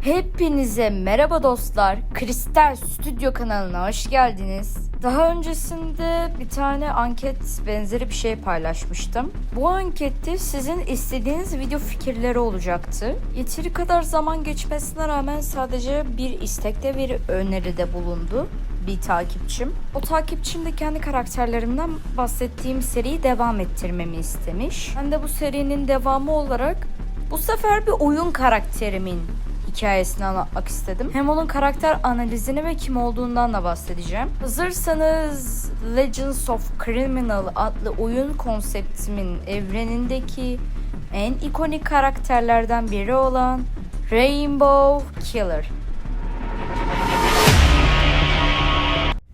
Hepinize merhaba dostlar. Kristal Stüdyo kanalına hoş geldiniz. Daha öncesinde bir tane anket benzeri bir şey paylaşmıştım. Bu ankette sizin istediğiniz video fikirleri olacaktı. Yeteri kadar zaman geçmesine rağmen sadece bir istekte bir öneride bulundu bir takipçim. O takipçim de kendi karakterlerimden bahsettiğim seriyi devam ettirmemi istemiş. Ben de bu serinin devamı olarak bu sefer bir oyun karakterimin hikayesini anlatmak istedim. Hem onun karakter analizini ve kim olduğundan da bahsedeceğim. Hazırsanız Legends of Criminal adlı oyun konseptimin evrenindeki en ikonik karakterlerden biri olan Rainbow Killer.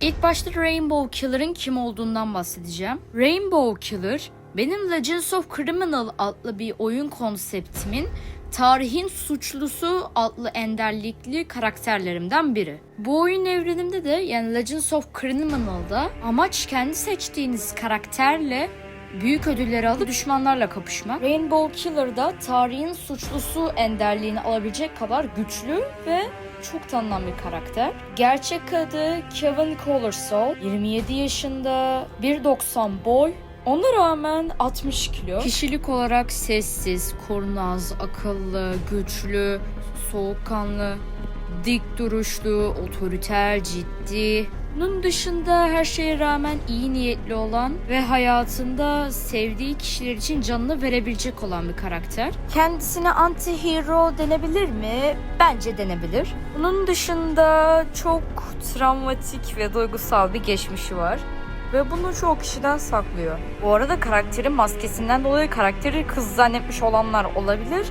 İlk başta Rainbow Killer'ın kim olduğundan bahsedeceğim. Rainbow Killer benim Legends of Criminal adlı bir oyun konseptimin tarihin suçlusu adlı enderlikli karakterlerimden biri. Bu oyun evrenimde de yani Legends of Criminal'da amaç kendi seçtiğiniz karakterle büyük ödülleri alıp düşmanlarla kapışmak. Rainbow Killer'da tarihin suçlusu enderliğini alabilecek kadar güçlü ve çok tanınan bir karakter. Gerçek adı Kevin Collarsoul. 27 yaşında, 1.90 boy, ona rağmen 60 kilo. Kişilik olarak sessiz, kurnaz, akıllı, güçlü, soğukkanlı, dik duruşlu, otoriter, ciddi. Bunun dışında her şeye rağmen iyi niyetli olan ve hayatında sevdiği kişiler için canını verebilecek olan bir karakter. Kendisine anti-hero denebilir mi? Bence denebilir. Bunun dışında çok travmatik ve duygusal bir geçmişi var ve bunu çoğu kişiden saklıyor. Bu arada karakterin maskesinden dolayı karakteri kız zannetmiş olanlar olabilir.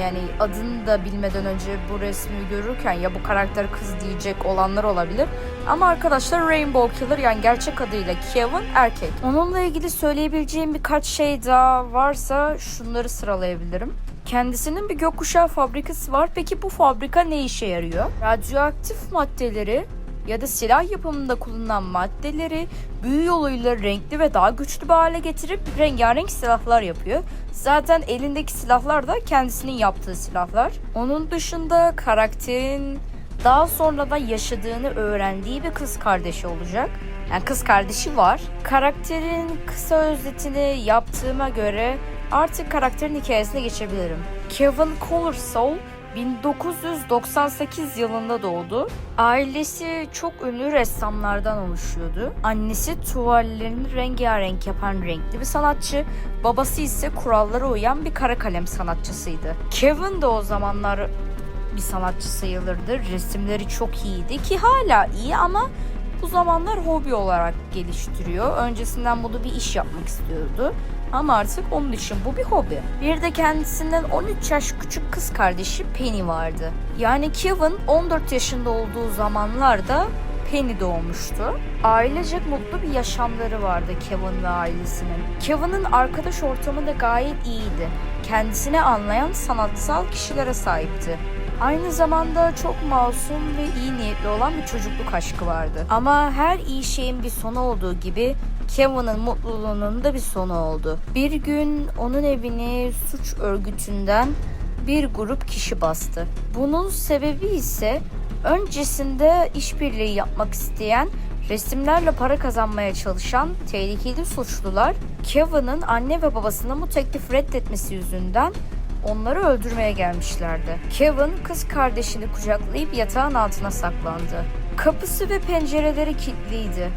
Yani adını da bilmeden önce bu resmi görürken ya bu karakter kız diyecek olanlar olabilir. Ama arkadaşlar Rainbow Killer yani gerçek adıyla Kevin erkek. Onunla ilgili söyleyebileceğim birkaç şey daha varsa şunları sıralayabilirim. Kendisinin bir gökkuşağı fabrikası var. Peki bu fabrika ne işe yarıyor? Radyoaktif maddeleri ya da silah yapımında kullanılan maddeleri büyü yoluyla renkli ve daha güçlü bir hale getirip rengarenk silahlar yapıyor. Zaten elindeki silahlar da kendisinin yaptığı silahlar. Onun dışında karakterin daha sonra da yaşadığını öğrendiği bir kız kardeşi olacak. Yani kız kardeşi var. Karakterin kısa özetini yaptığıma göre artık karakterin hikayesine geçebilirim. Kevin Collarsoul 1998 yılında doğdu. Ailesi çok ünlü ressamlardan oluşuyordu. Annesi tuvallerini rengarenk yapan renkli bir sanatçı. Babası ise kurallara uyan bir kara kalem sanatçısıydı. Kevin de o zamanlar bir sanatçı sayılırdı. Resimleri çok iyiydi ki hala iyi ama bu zamanlar hobi olarak geliştiriyor. Öncesinden bunu bir iş yapmak istiyordu. Ama artık onun için bu bir hobi. Bir de kendisinden 13 yaş küçük kız kardeşi Penny vardı. Yani Kevin 14 yaşında olduğu zamanlarda Penny doğmuştu. Ailecek mutlu bir yaşamları vardı Kevin ve ailesinin. Kevin'in arkadaş ortamı da gayet iyiydi. Kendisini anlayan sanatsal kişilere sahipti. Aynı zamanda çok masum ve iyi niyetli olan bir çocukluk aşkı vardı. Ama her iyi şeyin bir sonu olduğu gibi Kevin'in mutluluğunun da bir sonu oldu. Bir gün onun evini suç örgütünden bir grup kişi bastı. Bunun sebebi ise öncesinde işbirliği yapmak isteyen resimlerle para kazanmaya çalışan tehlikeli suçlular Kevin'in anne ve babasının bu teklifi reddetmesi yüzünden onları öldürmeye gelmişlerdi. Kevin kız kardeşini kucaklayıp yatağın altına saklandı. Kapısı ve pencereleri kilitliydi.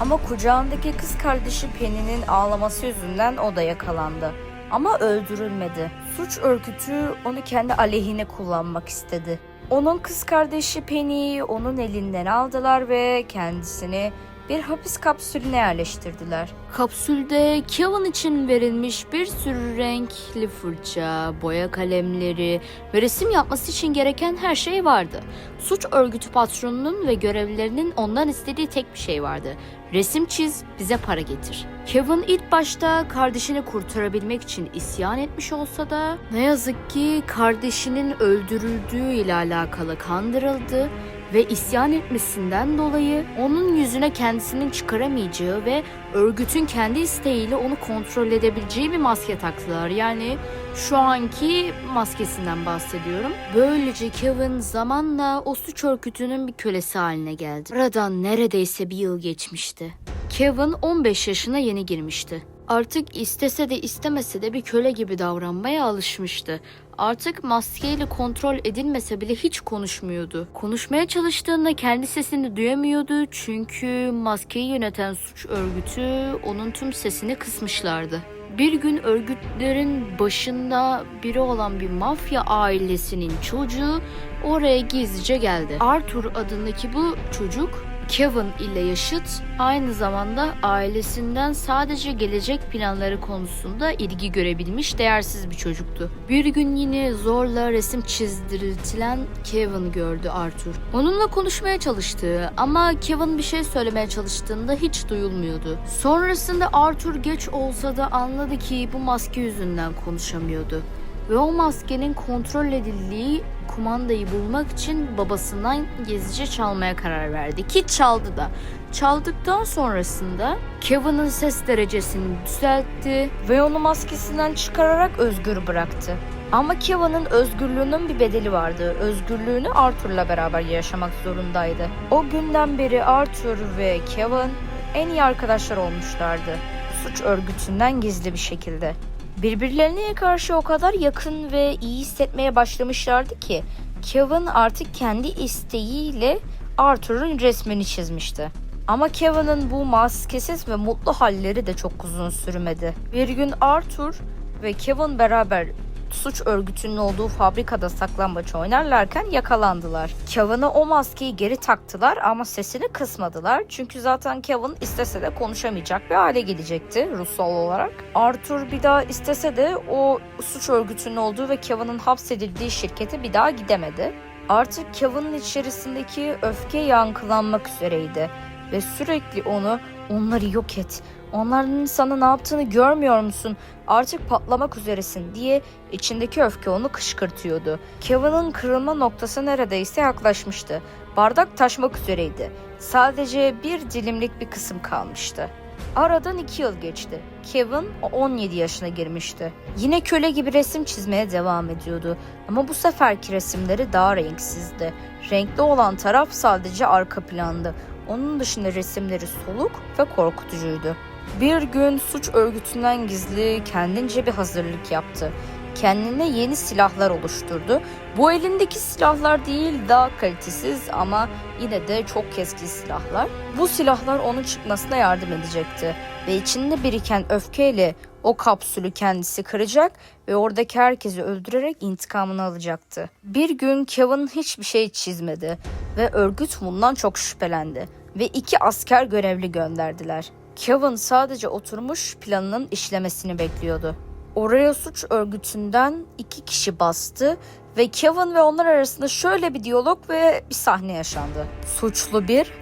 Ama kucağındaki kız kardeşi Penny'nin ağlaması yüzünden o da yakalandı. Ama öldürülmedi. Suç örgütü onu kendi aleyhine kullanmak istedi. Onun kız kardeşi Penny'yi onun elinden aldılar ve kendisini bir hapis kapsülüne yerleştirdiler. Kapsülde Kevin için verilmiş bir sürü renkli fırça, boya kalemleri ve resim yapması için gereken her şey vardı. Suç örgütü patronunun ve görevlilerinin ondan istediği tek bir şey vardı. Resim çiz, bize para getir. Kevin ilk başta kardeşini kurtarabilmek için isyan etmiş olsa da ne yazık ki kardeşinin öldürüldüğü ile alakalı kandırıldı ve isyan etmesinden dolayı onun yüzüne kendisinin çıkaramayacağı ve örgütün kendi isteğiyle onu kontrol edebileceği bir maske taktılar. Yani şu anki maskesinden bahsediyorum. Böylece Kevin zamanla o suç örgütünün bir kölesi haline geldi. Aradan neredeyse bir yıl geçmişti. Kevin 15 yaşına yeni girmişti. Artık istese de istemese de bir köle gibi davranmaya alışmıştı. Artık maskeyle kontrol edilmese bile hiç konuşmuyordu. Konuşmaya çalıştığında kendi sesini duyamıyordu çünkü maskeyi yöneten suç örgütü onun tüm sesini kısmışlardı. Bir gün örgütlerin başında biri olan bir mafya ailesinin çocuğu oraya gizlice geldi. Arthur adındaki bu çocuk Kevin ile yaşıt, aynı zamanda ailesinden sadece gelecek planları konusunda ilgi görebilmiş değersiz bir çocuktu. Bir gün yine zorla resim çizdirtilen Kevin gördü Arthur. Onunla konuşmaya çalıştı ama Kevin bir şey söylemeye çalıştığında hiç duyulmuyordu. Sonrasında Arthur geç olsa da anladı ki bu maske yüzünden konuşamıyordu ve o maskenin kontrol edildiği kumandayı bulmak için babasından gizlice çalmaya karar verdi. Ki çaldı da. Çaldıktan sonrasında Kevin'in ses derecesini düzeltti ve onu maskesinden çıkararak özgür bıraktı. Ama Kevin'in özgürlüğünün bir bedeli vardı. Özgürlüğünü Arthur'la beraber yaşamak zorundaydı. O günden beri Arthur ve Kevin en iyi arkadaşlar olmuşlardı. Suç örgütünden gizli bir şekilde. Birbirlerine karşı o kadar yakın ve iyi hissetmeye başlamışlardı ki Kevin artık kendi isteğiyle Arthur'un resmini çizmişti. Ama Kevin'in bu maskesiz ve mutlu halleri de çok uzun sürmedi. Bir gün Arthur ve Kevin beraber suç örgütünün olduğu fabrikada saklambaç oynarlarken yakalandılar. Kevin'a o maskeyi geri taktılar ama sesini kısmadılar. Çünkü zaten Kevin istese de konuşamayacak bir hale gelecekti ruhsal olarak. Arthur bir daha istese de o suç örgütünün olduğu ve Kevin'in hapsedildiği şirkete bir daha gidemedi. Artık Kevin'in içerisindeki öfke yankılanmak üzereydi ve sürekli onu onları yok et. Onların sana ne yaptığını görmüyor musun? Artık patlamak üzeresin diye içindeki öfke onu kışkırtıyordu. Kevin'in kırılma noktası neredeyse yaklaşmıştı. Bardak taşmak üzereydi. Sadece bir dilimlik bir kısım kalmıştı. Aradan iki yıl geçti. Kevin 17 yaşına girmişti. Yine köle gibi resim çizmeye devam ediyordu. Ama bu seferki resimleri daha renksizdi. Renkli olan taraf sadece arka plandı. Onun dışında resimleri soluk ve korkutucuydu. Bir gün suç örgütünden gizli kendince bir hazırlık yaptı. Kendine yeni silahlar oluşturdu. Bu elindeki silahlar değil daha kalitesiz ama yine de çok keskin silahlar. Bu silahlar onun çıkmasına yardım edecekti ve içinde biriken öfkeyle o kapsülü kendisi kıracak ve oradaki herkesi öldürerek intikamını alacaktı. Bir gün Kevin hiçbir şey çizmedi ve örgüt bundan çok şüphelendi ve iki asker görevli gönderdiler. Kevin sadece oturmuş planının işlemesini bekliyordu. Oraya suç örgütünden iki kişi bastı ve Kevin ve onlar arasında şöyle bir diyalog ve bir sahne yaşandı. Suçlu bir,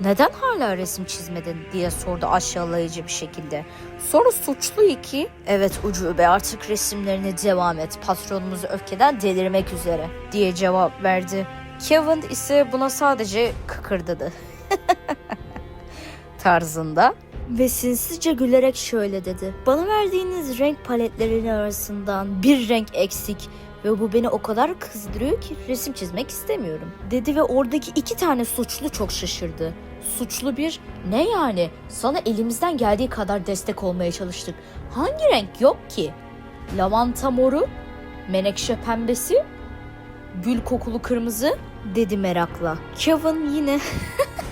neden hala resim çizmedin diye sordu aşağılayıcı bir şekilde. Sonra suçlu iki, evet ucube artık resimlerine devam et patronumuz öfkeden delirmek üzere diye cevap verdi. Kevin ise buna sadece kıkırdadı. tarzında ve sinsizce gülerek şöyle dedi. Bana verdiğiniz renk paletlerinin arasından bir renk eksik ve bu beni o kadar kızdırıyor ki resim çizmek istemiyorum. Dedi ve oradaki iki tane suçlu çok şaşırdı. Suçlu bir, ne yani? Sana elimizden geldiği kadar destek olmaya çalıştık. Hangi renk yok ki? Lavanta moru, menekşe pembesi, gül kokulu kırmızı dedi merakla. Kevin yine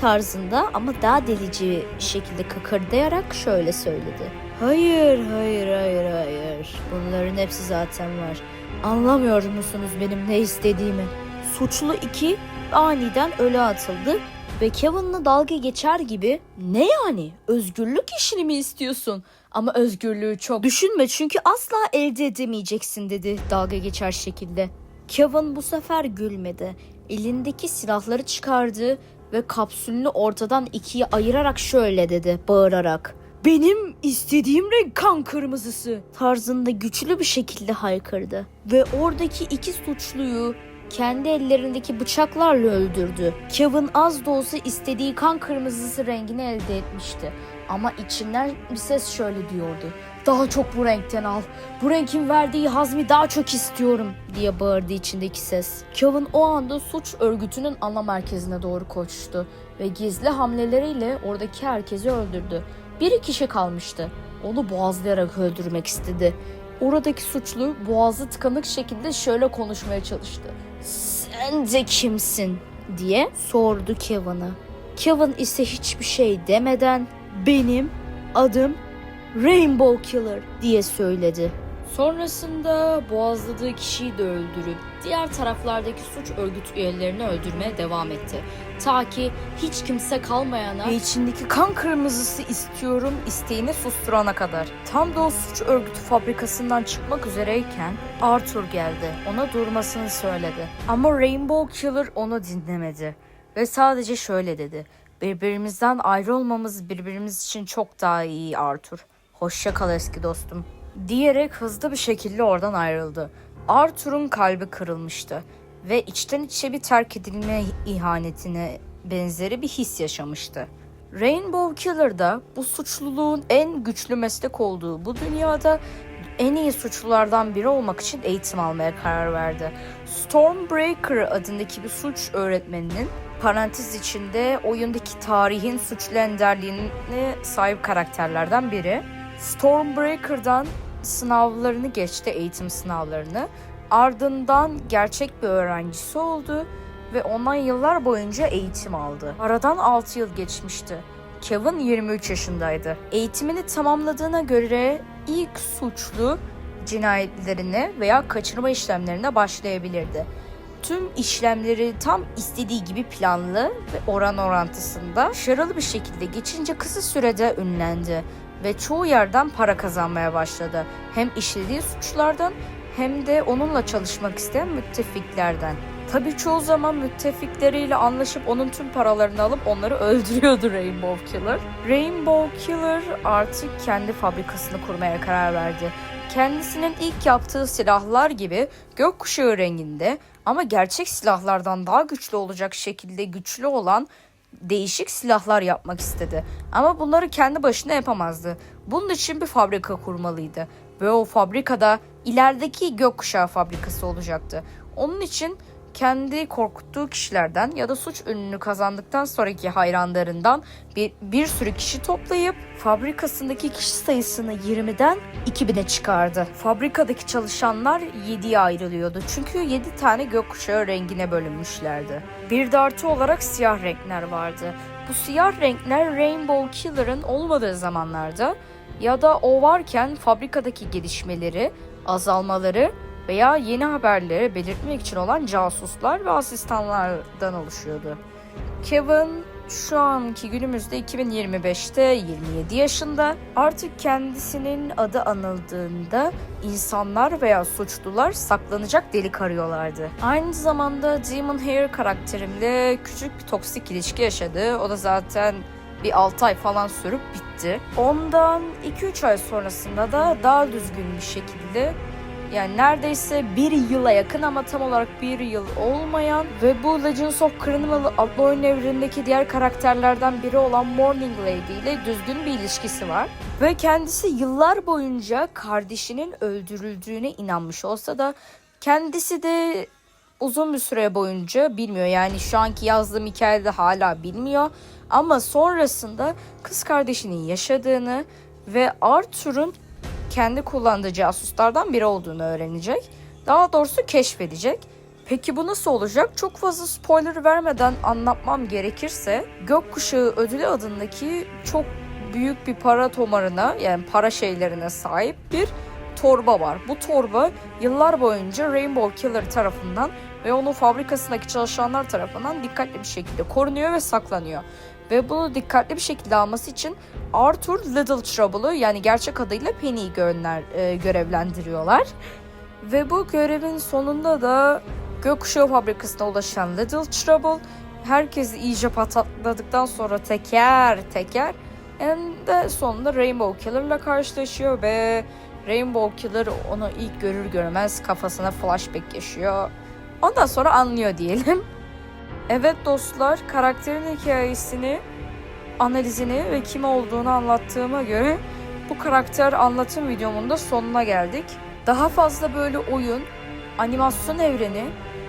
tarzında ama daha delici şekilde kıkırdayarak şöyle söyledi. Hayır, hayır, hayır, hayır. Bunların hepsi zaten var. Anlamıyor musunuz benim ne istediğimi? Suçlu iki aniden öle atıldı ve Kevin'la dalga geçer gibi ne yani özgürlük işini mi istiyorsun? Ama özgürlüğü çok düşünme çünkü asla elde edemeyeceksin dedi dalga geçer şekilde. Kevin bu sefer gülmedi. Elindeki silahları çıkardı ve kapsülünü ortadan ikiye ayırarak şöyle dedi bağırarak. Benim istediğim renk kan kırmızısı tarzında güçlü bir şekilde haykırdı. Ve oradaki iki suçluyu kendi ellerindeki bıçaklarla öldürdü. Kevin az da olsa istediği kan kırmızısı rengini elde etmişti. Ama içinden bir ses şöyle diyordu. Daha çok bu renkten al. Bu renkin verdiği hazmi daha çok istiyorum diye bağırdı içindeki ses. Kevin o anda suç örgütünün ana merkezine doğru koştu ve gizli hamleleriyle oradaki herkesi öldürdü. Bir kişi kalmıştı. Onu boğazlayarak öldürmek istedi. Oradaki suçlu boğazı tıkanık şekilde şöyle konuşmaya çalıştı. Sen de kimsin? diye sordu Kevin'a. Kevin ise hiçbir şey demeden benim adım Rainbow Killer diye söyledi. Sonrasında boğazladığı kişiyi de öldürüp diğer taraflardaki suç örgüt üyelerini öldürmeye devam etti. Ta ki hiç kimse kalmayana ve içindeki kan kırmızısı istiyorum isteğini susturana kadar. Tam da o suç örgütü fabrikasından çıkmak üzereyken Arthur geldi. Ona durmasını söyledi. Ama Rainbow Killer onu dinlemedi. Ve sadece şöyle dedi. Birbirimizden ayrı olmamız birbirimiz için çok daha iyi Arthur. Hoşça kal eski dostum. Diyerek hızlı bir şekilde oradan ayrıldı. Arthur'un kalbi kırılmıştı ve içten içe bir terk edilme ihanetine benzeri bir his yaşamıştı. Rainbow Killer da bu suçluluğun en güçlü meslek olduğu bu dünyada en iyi suçlulardan biri olmak için eğitim almaya karar verdi. Stormbreaker adındaki bir suç öğretmeninin parantez içinde oyundaki tarihin suçlu enderliğine sahip karakterlerden biri. Stormbreaker'dan sınavlarını geçti, eğitim sınavlarını. Ardından gerçek bir öğrencisi oldu ve ondan yıllar boyunca eğitim aldı. Aradan 6 yıl geçmişti. Kevin 23 yaşındaydı. Eğitimini tamamladığına göre ilk suçlu cinayetlerine veya kaçırma işlemlerine başlayabilirdi. Tüm işlemleri tam istediği gibi planlı ve oran orantısında başarılı bir şekilde geçince kısa sürede ünlendi ve çoğu yerden para kazanmaya başladı. Hem işlediği suçlardan hem de onunla çalışmak isteyen müttefiklerden. Tabii çoğu zaman müttefikleriyle anlaşıp onun tüm paralarını alıp onları öldürüyordu Rainbow Killer. Rainbow Killer artık kendi fabrikasını kurmaya karar verdi. Kendisinin ilk yaptığı silahlar gibi gökkuşağı renginde ama gerçek silahlardan daha güçlü olacak şekilde güçlü olan değişik silahlar yapmak istedi. Ama bunları kendi başına yapamazdı. Bunun için bir fabrika kurmalıydı. Ve o fabrikada ilerideki gökkuşağı fabrikası olacaktı. Onun için kendi korkuttuğu kişilerden ya da suç ününü kazandıktan sonraki hayranlarından bir, bir sürü kişi toplayıp fabrikasındaki kişi sayısını 20'den 2000'e çıkardı. Fabrikadaki çalışanlar 7'ye ayrılıyordu. Çünkü 7 tane gökkuşağı rengine bölünmüşlerdi. Bir de artı olarak siyah renkler vardı. Bu siyah renkler Rainbow Killer'ın olmadığı zamanlarda ya da o varken fabrikadaki gelişmeleri, azalmaları veya yeni haberleri belirtmek için olan casuslar ve asistanlardan oluşuyordu. Kevin şu anki günümüzde 2025'te 27 yaşında. Artık kendisinin adı anıldığında insanlar veya suçlular saklanacak delik arıyorlardı. Aynı zamanda Demon Hair karakterimle küçük bir toksik ilişki yaşadı. O da zaten bir 6 ay falan sürüp bitti. Ondan 2-3 ay sonrasında da daha düzgün bir şekilde yani neredeyse bir yıla yakın ama tam olarak bir yıl olmayan ve bu Legends of Criminal adlı oyun evrenindeki diğer karakterlerden biri olan Morning Lady ile düzgün bir ilişkisi var. Ve kendisi yıllar boyunca kardeşinin öldürüldüğüne inanmış olsa da kendisi de uzun bir süre boyunca bilmiyor. Yani şu anki yazdığım hikayede hala bilmiyor. Ama sonrasında kız kardeşinin yaşadığını ve Arthur'un kendi kullandığı casuslardan biri olduğunu öğrenecek. Daha doğrusu keşfedecek. Peki bu nasıl olacak? Çok fazla spoiler vermeden anlatmam gerekirse Gökkuşağı Ödülü adındaki çok büyük bir para tomarına yani para şeylerine sahip bir torba var. Bu torba yıllar boyunca Rainbow Killer tarafından ve onun fabrikasındaki çalışanlar tarafından dikkatli bir şekilde korunuyor ve saklanıyor. Ve bunu dikkatli bir şekilde alması için Arthur Little Trouble'ı yani gerçek adıyla Penny'i gönder, e, görevlendiriyorlar. Ve bu görevin sonunda da Gökkuşağı fabrikasına ulaşan Little Trouble herkesi iyice patatladıktan sonra teker teker en de sonunda Rainbow Killer'la karşılaşıyor ve Rainbow Killer onu ilk görür görmez kafasına flashback yaşıyor Ondan sonra anlıyor diyelim. Evet dostlar, karakterin hikayesini, analizini ve kim olduğunu anlattığıma göre bu karakter anlatım videomun da sonuna geldik. Daha fazla böyle oyun, animasyon evreni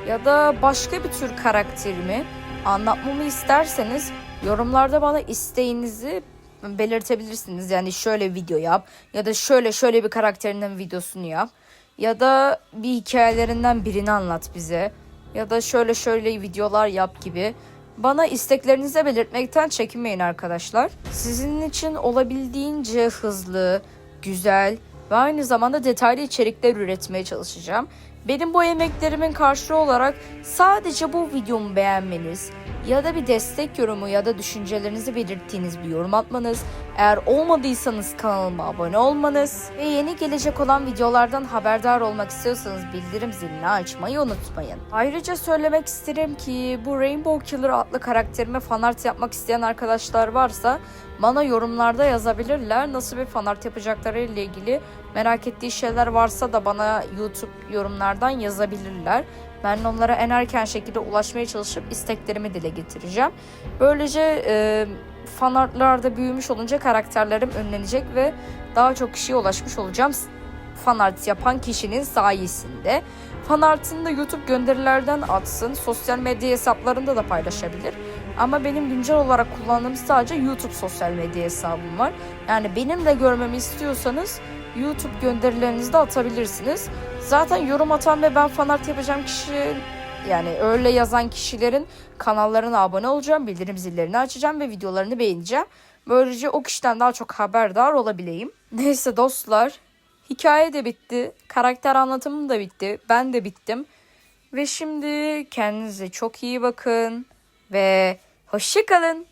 ya da başka bir tür karakterimi anlatmamı isterseniz yorumlarda bana isteğinizi belirtebilirsiniz. Yani şöyle video yap ya da şöyle şöyle bir karakterinden videosunu yap ya da bir hikayelerinden birini anlat bize ya da şöyle şöyle videolar yap gibi. Bana isteklerinizi belirtmekten çekinmeyin arkadaşlar. Sizin için olabildiğince hızlı, güzel ve aynı zamanda detaylı içerikler üretmeye çalışacağım. Benim bu emeklerimin karşılığı olarak sadece bu videomu beğenmeniz ya da bir destek yorumu ya da düşüncelerinizi belirttiğiniz bir yorum atmanız, eğer olmadıysanız kanalıma abone olmanız ve yeni gelecek olan videolardan haberdar olmak istiyorsanız bildirim zilini açmayı unutmayın. Ayrıca söylemek isterim ki bu Rainbow Killer adlı karakterime fanart yapmak isteyen arkadaşlar varsa bana yorumlarda yazabilirler. Nasıl bir fanart yapacakları ile ilgili merak ettiği şeyler varsa da bana YouTube yorumlardan yazabilirler. Ben onlara en erken şekilde ulaşmaya çalışıp isteklerimi dile getireceğim. Böylece e, fanartlarda büyümüş olunca karakterlerim önlenecek ve daha çok kişiye ulaşmış olacağım fanart yapan kişinin sayesinde. Fanartını da YouTube gönderilerden atsın. Sosyal medya hesaplarında da paylaşabilir. Ama benim güncel olarak kullandığım sadece YouTube sosyal medya hesabım var. Yani benim de görmemi istiyorsanız YouTube gönderilerinizi de atabilirsiniz. Zaten yorum atan ve ben fanart yapacağım kişi yani öyle yazan kişilerin kanallarına abone olacağım, bildirim zillerini açacağım ve videolarını beğeneceğim. Böylece o kişiden daha çok haberdar olabileyim. Neyse dostlar, hikaye de bitti, karakter anlatımım da bitti, ben de bittim. Ve şimdi kendinize çok iyi bakın ve hoşçakalın.